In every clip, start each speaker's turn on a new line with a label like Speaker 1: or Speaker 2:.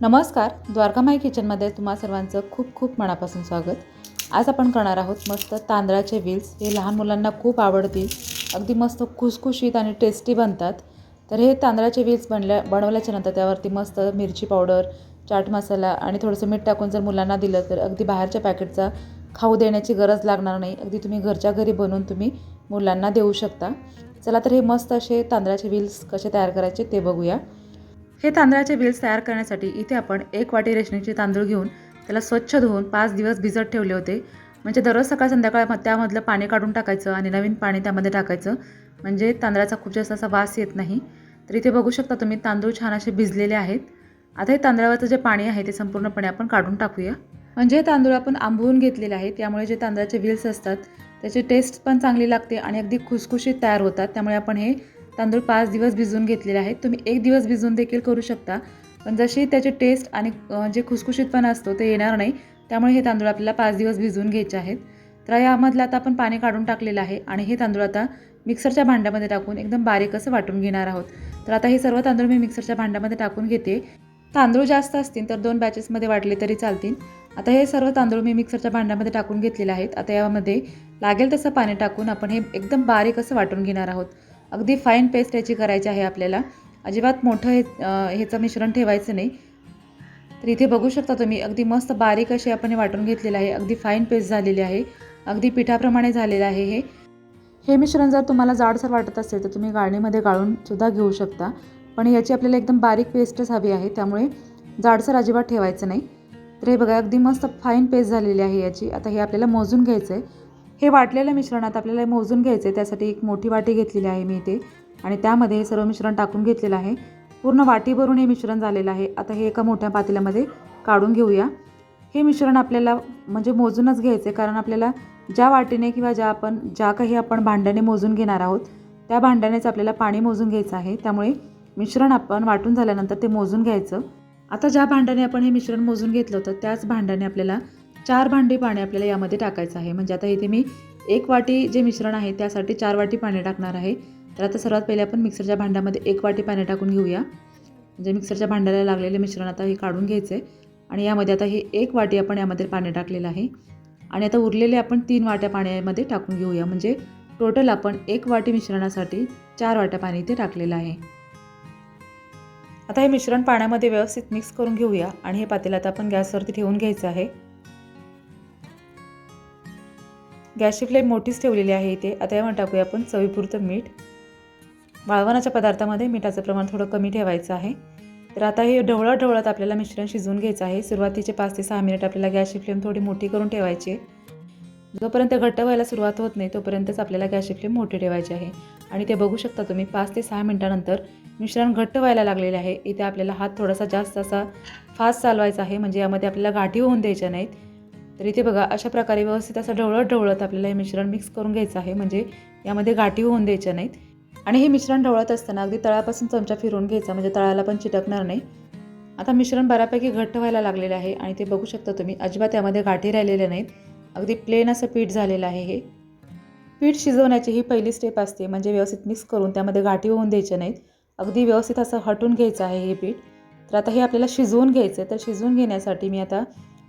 Speaker 1: नमस्कार द्वारकामाई किचनमध्ये तुम्हा सर्वांचं खूप खूप मनापासून स्वागत. आज आपण करणार आहोत मस्त तांदळाचे व्हील्स हे लहान मुलांना खूप आवडतील. अगदी मस्त खुसखुशीत आणि टेस्टी बनतात. तर हे तांदळाचे व्हील्स बनल्या बनवल्याच्या नंतर त्यावरती मस्त मिरची पावडर चाट मसाला आणि थोडंसं मीठ टाकून जर मुलांना दिलं तर अगदी बाहेरच्या पॅकेटचा खाऊ देण्याची गरज लागणार नाही. अगदी तुम्ही घरच्या घरी बनवून तुम्ही मुलांना देऊ शकता. चला तर हे मस्त असे तांदळाचे व्हील्स कसे तयार करायचे ते बघूया. हे तांदळाचे व्हील्स तयार करण्यासाठी इथे आपण एक वाटी रेशनीचे तांदूळ घेऊन त्याला स्वच्छ धुवून पाच दिवस भिजत ठेवले होते. म्हणजे दररोज सकाळ संध्याकाळ म- त्यामधलं पाणी काढून टाकायचं आणि नवीन पाणी त्यामध्ये टाकायचं. म्हणजे तांदळाचा खूप जास्त असा वास येत नाही. तर इथे बघू शकता तुम्ही तांदूळ छान असे भिजलेले आहेत. आता हे तांदळावरचं जे पाणी आहे ते संपूर्णपणे आपण काढून टाकूया. म्हणजे हे तांदूळ आपण आंबवून घेतलेले आहेत. त्यामुळे जे तांदळाचे व्हील्स असतात त्याची टेस्ट पण चांगली लागते आणि अगदी खुसखुशीत तयार होतात. त्यामुळे आपण हे तांदूळ पाच दिवस भिजवून घेतलेले आहेत. तुम्ही एक दिवस भिजवून देखील करू शकता. पण जशी त्याची टेस्ट आणि जे खुसखुशीतपणा असतो ते येणार नाही त्यामुळे हे तांदूळ आपल्याला पाच दिवस भिजवून घ्यायचे आहेत. तर यामधलं आता आपण पाणी काढून टाकलेलं आहे आणि हे तांदूळ आता मिक्सरच्या भांड्यामध्ये टाकून एकदम बारीक असं वाटून घेणार आहोत. तर आता हे सर्व तांदूळ मी मिक्सरच्या भांड्यामध्ये टाकून घेते. तांदूळ जास्त असतील तर दोन बॅचेसमध्ये वाटले तरी चालतील. आता हे सर्व तांदूळ मी मिक्सरच्या भांड्यामध्ये टाकून घेतलेले आहेत. आता यामध्ये लागेल तसं पाणी टाकून आपण हे एकदम बारीक असं वाटून घेणार आहोत. अगदी फाईन पेस्ट याची करायची आहे आपल्याला. अजिबात मोठं हे ह्याचं मिश्रण ठेवायचं नाही. तर इथे बघू शकता तुम्ही अगदी मस्त बारीक अशी आपण हे वाटून घेतलेलं आहे. अगदी फाईन पेस्ट झालेली आहे. अगदी पिठाप्रमाणे झालेलं आहे हे. हे मिश्रण जर तुम्हाला जाडसर वाटत असेल तर तुम्ही गाळणीमध्ये गाळून सुद्धा घेऊ शकता. पण याची आपल्याला एकदम बारीक पेस्टच हवी आहे त्यामुळे जाडसर अजिबात ठेवायचं नाही. तर हे बघा अगदी मस्त फाईन पेस्ट झालेली आहे याची. आता हे आपल्याला मोजून घ्यायचं आहे हे वाटलेलं मिश्रण आता आपल्याला मोजून घ्यायचं आहे त्यासाठी एक मोठी वाटी घेतलेली आहे मी इथे. आणि त्यामध्ये हे सर्व मिश्रण टाकून घेतलेलं आहे. पूर्ण वाटी भरून हे मिश्रण झालेलं आहे. आता हे एका मोठ्या पातेल्यामध्ये काढून घेऊया. हे मिश्रण आपल्याला म्हणजे मोजूनच घ्यायचं आहे कारण आपल्याला ज्या वाटीने किंवा ज्या आपण ज्या काही आपण भांड्याने मोजून घेणार आहोत त्या भांड्यानेच आपल्याला पाणी मोजून घ्यायचं आहे. त्यामुळे मिश्रण आपण वाटून झाल्यानंतर ते मोजून घ्यायचं. आता ज्या भांड्याने आपण हे मिश्रण मोजून घेतलं होतं त्याच भांड्याने आपल्याला चार भांडी पाणी आपल्याला यामध्ये टाकायचं आहे. म्हणजे आता इथे मी एक वाटी जे मिश्रण आहे त्यासाठी चार वाटी पाणी टाकणार आहे. तर आता सर्वात पहिले आपण मिक्सरच्या भांड्यामध्ये एक वाटी पाणी टाकून घेऊया. म्हणजे मिक्सरच्या भांड्याला लागलेले मिश्रण आता हे काढून घ्यायचं. आहे आणि यामध्ये आता हे एक वाटी आपण यामध्ये पाणी टाकलेलं आहे. आणि आता उरलेले आपण तीन वाट्या पाण्यामध्ये टाकून घेऊया. म्हणजे टोटल आपण एक वाटी मिश्रणासाठी चार वाट्या पाणी इथे टाकलेलं आहे. आता हे मिश्रण पाण्यामध्ये व्यवस्थित मिक्स करून घेऊया. आणि हे पातेलं आता आपण गॅसवरती ठेवून घ्यायचं आहे. गॅसची फ्लेम मोठीच ठेवलेली आहे इथे. आता यावर टाकूया आपण चवीपुरतं मीठ. वाळवणाच्या पदार्थामध्ये मिठाचं प्रमाण थोडं कमी ठेवायचं आहे. तर आता हे ढवळत ढवळत आपल्याला मिश्रण शिजवून घ्यायचं आहे. सुरुवातीचे पाच ते सहा मिनिट आपल्याला गॅसची फ्लेम थोडी मोठी करून ठेवायची आहे. जोपर्यंत घट्ट व्हायला सुरुवात होत नाही तोपर्यंतच आपल्याला गॅसची फ्लेम मोठी ठेवायची आहे. आणि ते बघू शकता तुम्ही पाच ते सहा मिनटानंतर मिश्रण घट्ट व्हायला लागलेले आहे. इथे आपल्याला हात थोडासा जास्त असा फास्ट चालवायचा आहे. म्हणजे यामध्ये आपल्याला गाठी होऊन द्यायच्या नाहीत. तर इथे बघा अशा प्रकारे व्यवस्थित असं ढवळत ढवळत आपल्याला हे मिश्रण मिक्स करून घ्यायचं आहे. म्हणजे यामध्ये गाठी होऊन द्यायच्या नाहीत. आणि हे मिश्रण ढवळत असताना अगदी तळापासून चमचा फिरवून घ्यायचा म्हणजे तळाला पण चिटकणार नाही. आता मिश्रण बऱ्यापैकी घट्ट व्हायला लागलेलं आहे आणि ते बघू शकता तुम्ही अजिबात यामध्ये गाठी राहिलेल्या नाहीत. अगदी प्लेन असं पीठ झालेलं आहे हे. पीठ शिजवण्याची ही पहिली स्टेप असते म्हणजे व्यवस्थित मिक्स करून त्यामध्ये गाठी होऊन द्यायच्या नाहीत. अगदी व्यवस्थित असं हटून घ्यायचं आहे हे पीठ. तर आता हे आपल्याला शिजवून घ्यायचं आहे तर शिजवून घेण्यासाठी मी आता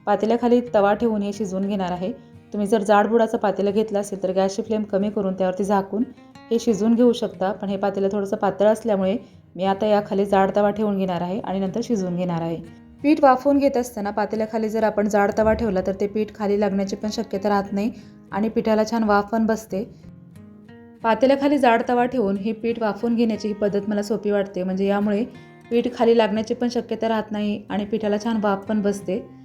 Speaker 1: पातेल्याखाली तवा ठेवून हे शिजवून घेणार आहे. तुम्ही जर जाडबुडाचं पातेलं घेतलं असेल तर गॅसची फ्लेम कमी करून त्यावरती झाकून हे शिजवून घेऊ शकता. पण हे पातेलं थोडंसं पातळ असल्यामुळे मी आता याखाली जाड तवा ठेवून घेणार आहे आणि नंतर शिजवून घेणार आहे. पीठ वाफवून घेत असताना पातेल्याखाली जर आपण जाड तवा ठेवला तर ते पीठ खाली लागण्याची पण शक्यता राहत नाही आणि पिठाला छान वाफ पण बसते. पातेल्याखाली जाड तवा ठेवून हे पीठ वाफवून घेण्याची ही पद्धत मला सोपी वाटते. म्हणजे यामुळे पीठ खाली लागण्याची पण शक्यता राहत नाही आणि पिठाला छान वाफ पण बसते.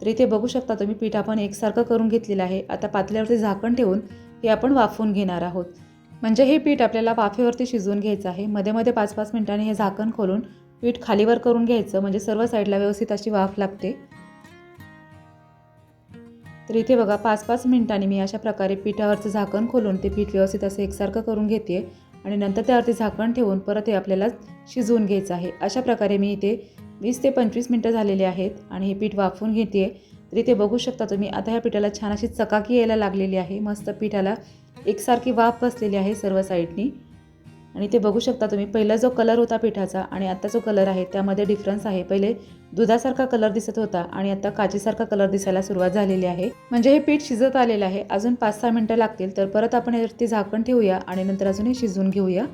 Speaker 1: तर इथे बघू शकता तुम्ही पीठ आपण एकसारखं करून घेतलेलं आहे. आता पातल्यावरती झाकण ठेवून हे आपण वाफवून घेणार आहोत. म्हणजे हे पीठ आपल्याला वाफेवरती शिजवून घ्यायचं आहे. मध्ये मध्ये पाच पाच मिनिटांनी हे झाकण खोलून पीठ खालीवर करून घ्यायचं. म्हणजे सर्व साईडला व्यवस्थित अशी वाफ लागते. तर इथे बघा पाच पाच मिनिटांनी मी अशा प्रकारे पिठावरचं झाकण खोलून ते पीठ व्यवस्थित असं एकसारखं करून घेते. आणि नंतर त्यावरती झाकण ठेवून परत हे आपल्याला शिजवून घ्यायचं आहे. अशा प्रकारे मी इथे वीस ते पंचवीस मिनटं झालेली आहेत आणि हे पीठ वाफवून घेते तर इथे बघू शकता तुम्ही. आता ह्या पिठाला छान अशी चकाकी यायला लागलेली आहे. मस्त पिठाला एकसारखी वाफ बसलेली आहे सर्व साईडनी. आणि ते बघू शकता तुम्ही. पहिला जो कलर होता पिठाचा आणि आत्ता जो कलर आहे त्यामध्ये डिफरन्स आहे. पहिले दुधासारखा कलर दिसत होता आणि आता काचेसारखा कलर दिसायला सुरुवात झालेली आहे. म्हणजे हे पीठ शिजत आलेलं आहे. अजून पाच सहा मिनटं लागतील. तर परत आपण यावरती झाकण ठेवूया आणि नंतर अजून हे शिजवून घेऊया.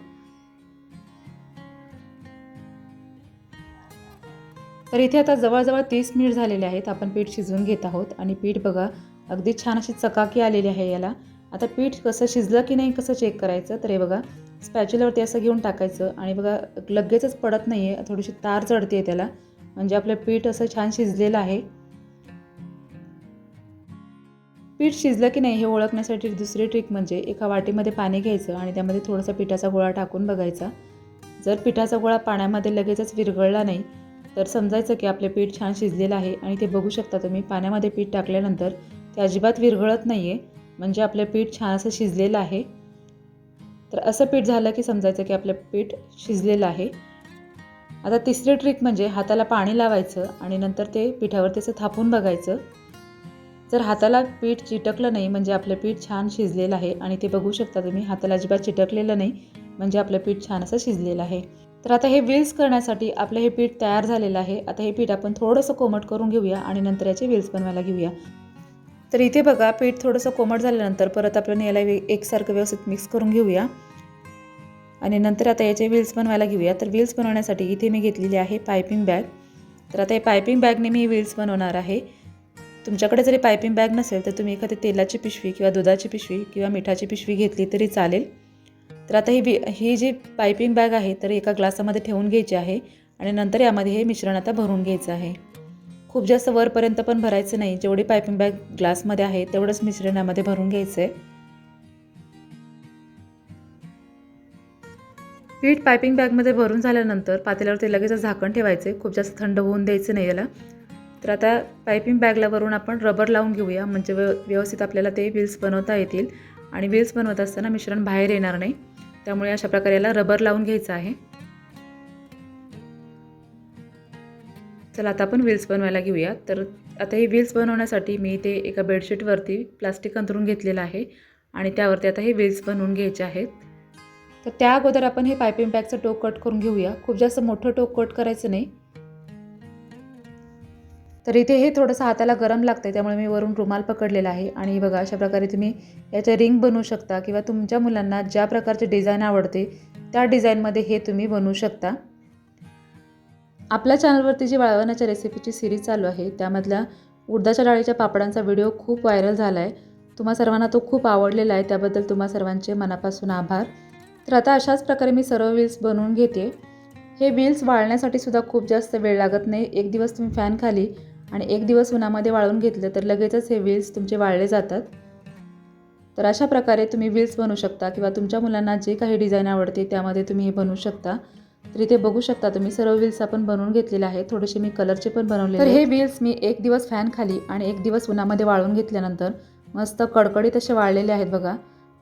Speaker 1: तर इथे आता जवळजवळ तीस मिनिट झालेले आहेत. आपण पीठ शिजवून घेत आहोत. आणि पीठ बघा अगदी छान अशी चकाकी आलेली आहे याला. आता पीठ कसं शिजलं की नाही कसं चेक करायचं? तर हे बघा स्पॅच्युलावरती असं घेऊन टाकायचं. आणि बघा लगेचच पडत नाही आहे थोडीशी तार चढते आहे त्याला. म्हणजे आपलं पीठ असं छान शिजलेलं आहे. पीठ शिजलं की नाही हे ओळखण्यासाठी दुसरी ट्रिक म्हणजे एका वाटीमध्ये पाणी घ्यायचं आणि त्यामध्ये थोडासा पिठाचा गोळा टाकून बघायचा. जर पिठाचा गोळा पाण्यामध्ये लगेचच विरघळला नाही तर समजायचं की आपले पीठ छान शिजलेलं आहे आणि ते बघू शकता तुम्ही. पाण्यामध्ये पीठ टाकल्यानंतर ते अजिबात विरघळत नाही आहे म्हणजे आपलं पीठ छान असं शिजलेलं आहे. तर असं पीठ झालं की समजायचं की आपलं पीठ शिजलेलं आहे. आता तिसरी ट्रिक म्हणजे हाताला पाणी लावायचं आणि नंतर ते पिठावर त्याचं थापून बघायचं. जर हाताला पीठ चिटकलं नाही म्हणजे आपलं पीठ छान शिजलेलं आहे आणि ते बघू शकता तुम्ही हाताला अजिबात चिटकलेलं नाही म्हणजे आपलं पीठ छान असं शिजलेलं आहे. तर आता हे व्हील्स करण्यासाठी आपलं हे पीठ तयार झालेलं आहे. आता हे पीठ आपण थोडंसं कोमट करून घेऊया आणि नंतर याचे व्हील्स बनवायला घेऊया. तर इथे बघा पीठ थोडंसं कोमट झाल्यानंतर परत आपण याला वे एकसारखं व्यवस्थित मिक्स करून घेऊया. आणि नंतर आता याचे व्हील्स बनवायला घेऊया. तर व्हील्स बनवण्यासाठी इथे मी घेतलेली आहे पायपिंग बॅग तर आता हे पायपिंग बॅगने मी व्हील्स बनवणार आहे. तुमच्याकडे जरी पायपिंग बॅग नसेल तर तुम्ही एखादी तेलाची पिशवी किंवा दुधाची पिशवी किंवा मिठाची पिशवी घेतली तरी चालेल. तर आता ही बी ही जी पायपिंग बॅग आहे तर एका ग्लासामध्ये ठेवून घ्यायची आहे आणि नंतर यामध्ये हे मिश्रण आता भरून घ्यायचं आहे. खूप जास्त वरपर्यंत पण भरायचं नाही. जेवढी पायपिंग बॅग ग्लासमध्ये आहे तेवढंच मिश्रण यामध्ये भरून घ्यायचं आहे पीठ पायपिंग बॅगमध्ये भरून झाल्यानंतर पातेल्यावरती लगेच झाकण ठेवायचे खूप जास्त थंड होऊन द्यायचं नाही याला. तर आता पायपिंग बॅगला वरून आपण रबर लावून घेऊया. म्हणजे व्यवस्थित आपल्याला ते व्हील्स बनवता येतील. आणि व्हील्स बनवत असताना मिश्रण बाहेर येणार नाही. त्यामुळे अशा प्रकारे याला रबर लावून घ्यायचं आहे. चला आता आपण व्हील्स बनवायला घेऊया. तर आता हे व्हील्स बनवण्यासाठी मी ते एका बेडशीटवरती प्लास्टिक अंतरून घेतलेलं आहे आणि त्यावरती आता हे व्हील्स बनवून घ्यायचे आहेत. तर त्या अगोदर आपण हे पायपिंग बॅगचं टोक कट करून घेऊया. खूप जास्त मोठं टोक कट करायचं नाही. तर इथे हे थोडंसं हाताला गरम लागतं त्यामुळे मी वरून रुमाल पकडलेला आहे. आणि बघा अशा प्रकारे तुम्ही याच्या रिंग बनवू शकता किंवा तुमच्या मुलांना ज्या प्रकारचे डिझाईन आवडते त्या डिझाईनमध्ये हे तुम्ही बनवू शकता. आपल्या चॅनलवरती जी वाळवण्याच्या रेसिपीची सिरीज चालू आहे त्यामधल्या उडदाच्या डाळीच्या पापडांचा व्हिडिओ खूप व्हायरल झाला आहे तुम्हा सर्वांना तो खूप आवडलेला आहे त्याबद्दल तुम्हा सर्वांचे मनापासून आभार. तर आता अशाच प्रकारे मी सर्व व्हील्स बनवून घेते. हे व्हील्स वाळण्यासाठी सुद्धा खूप जास्त वेळ लागत नाही. एक दिवस तुम्ही फॅन खाली आणि एक दिवस उन्हामध्ये वाळून घेतलं तर लगेचच हे व्हील्स तुमचे वाळले जातात. तर अशा प्रकारे तुम्ही व्हील्स बनवू शकता किंवा तुमच्या मुलांना जे काही डिझाईन आवडते त्यामध्ये तुम्ही हे बनवू शकता. तर इथे बघू शकता तुम्ही सर्व व्हील्स आपण बनवून घेतलेले आहे थोडेसे मी कलरचे पण बनवले तर हे व्हील्स मी एक दिवस फॅन खाली आणि एक दिवस उन्हामध्ये वाळून घेतल्यानंतर मस्त कडकडीत असे वाळलेले आहेत बघा.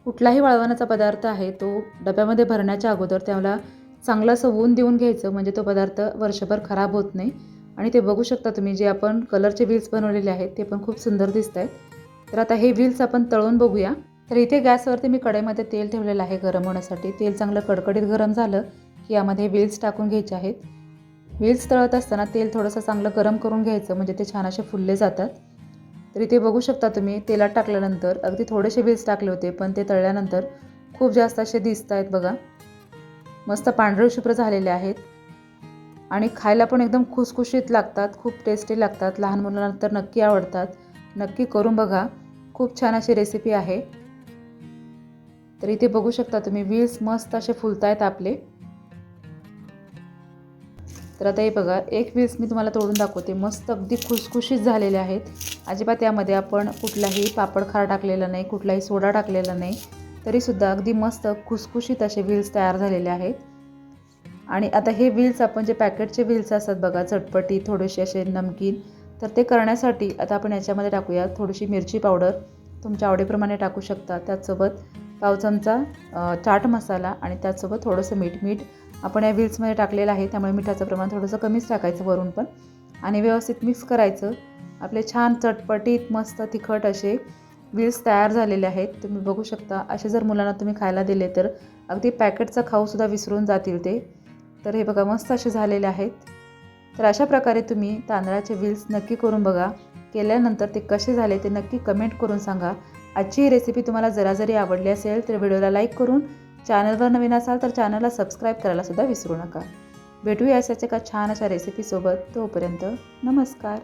Speaker 1: कुठलाही वाळवण्याचा पदार्थ आहे तो डब्यामध्ये भरण्याच्या अगोदर त्याला चांगलं असं ऊन देऊन घ्यायचं. म्हणजे तो पदार्थ वर्षभर खराब होत नाही. आणि ते बघू शकता तुम्ही जे आपण कलरचे व्हील्स बनवलेले आहेत ते पण खूप सुंदर दिसत आहेत तर आता हे व्हील्स आपण तळून बघूया. तर इथे गॅसवरती मी कढईमध्ये तेल ठेवलेलं आहे गरम होण्यासाठी. तेल चांगलं कडकडीत गरम झालं की यामध्ये व्हील्स टाकून घ्यायचे आहेत. व्हील्स तळत असताना तेल थोडंसं चांगलं गरम करून घ्यायचं म्हणजे ते छान असे फुलले जातात. तर इथे बघू शकता तुम्ही तेलात टाकल्यानंतर अगदी थोडेसे व्हील्स टाकले होते पण ते तळल्यानंतर खूप जास्त असे दिसत आहेत बघा. मस्त पांढरे शुभ्र झालेले आहेत. आणि खायला पण एकदम खुसखुशीत लागतात खूप टेस्टी लागतात लहान मुलांना तर नक्की आवडतात. नक्की करून बघा. खूप छान अशी रेसिपी आहे. तर इथे बघू शकता तुम्ही व्हील्स मस्त असे फुलत आहेत आपले. तर आता हे बघा एक व्हील्स मी तुम्हाला तोडून दाखवते. मस्त अगदी खुसखुशीत झालेले आहेत. अजिबात यामध्ये आपण कुठलाही पापड खार टाकलेला नाही कुठलाही सोडा टाकलेला नाही. तरीसुद्धा अगदी मस्त खुसखुशीत असे व्हील्स तयार झालेले आहेत. आणि आता हे व्हील्स आपण जे पॅकेटचे व्हील्स असतात बघा चटपटी थोडेसे असे नमकीन तर ते करण्यासाठी आता आपण याच्यामध्ये टाकूया थोडीशी मिरची पावडर तुमच्या आवडीप्रमाणे टाकू शकता. त्याचसोबत पाव चमचा चाट मसाला आणि त्याचसोबत थोडंसं मीठ. मीठ आपण या व्हील्समध्ये टाकलेलं आहे त्यामुळे मिठाचं प्रमाण थोडंसं कमीच टाकायचं वरून पण. आणि व्यवस्थित मिक्स करायचं. आपले छान चटपटीत मस्त तिखट असे व्हील्स तयार झालेले आहेत. तुम्ही बघू शकता. असे जर मुलांना तुम्ही खायला दिले तर अगदी पॅकेटचं खाऊसुद्धा विसरून जातील ते. तर हे बघा मस्त असे झालेले आहेत. तर अशा प्रकारे तुम्ही तांदळाचे व्हील्स नक्की करून बघा. केल्यानंतर ते कसे झाले ते नक्की कमेंट करून सांगा. आजची ही रेसिपी तुम्हाला जरा जरी आवडली असेल तर व्हिडिओला लाईक करून चॅनलवर नवीन असाल तर चॅनलला सबस्क्राईब करायलासुद्धा विसरू नका. भेटूया अशाच एका छान अशा रेसिपीसोबत तोपर्यंत नमस्कार.